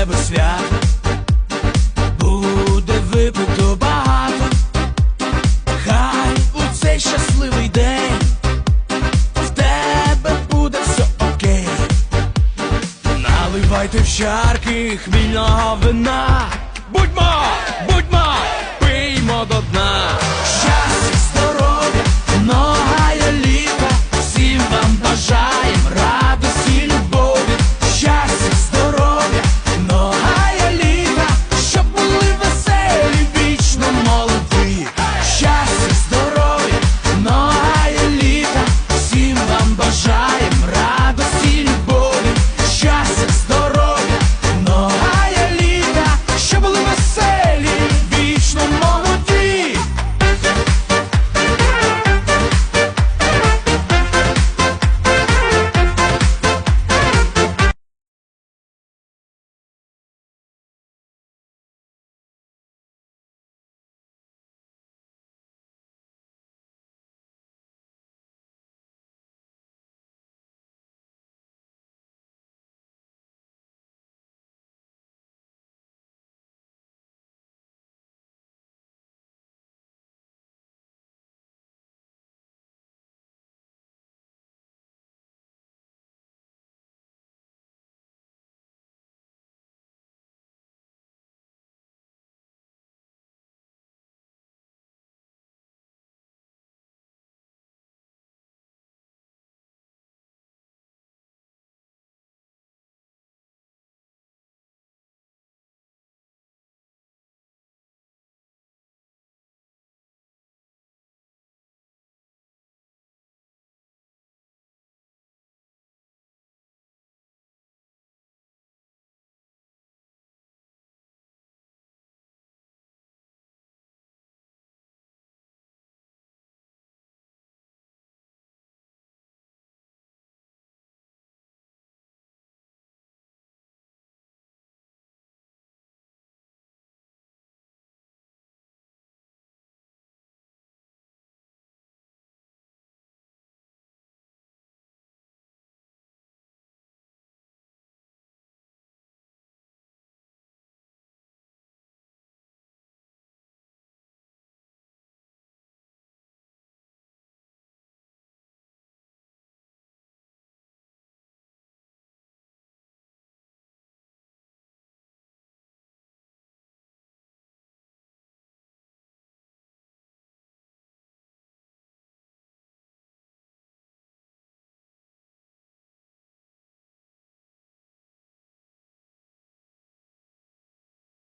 тебе свято, буде випито багато, хай у цей щасливий день в тебе буде все окей. Наливайте в чарки хмільного вина. Будьмо,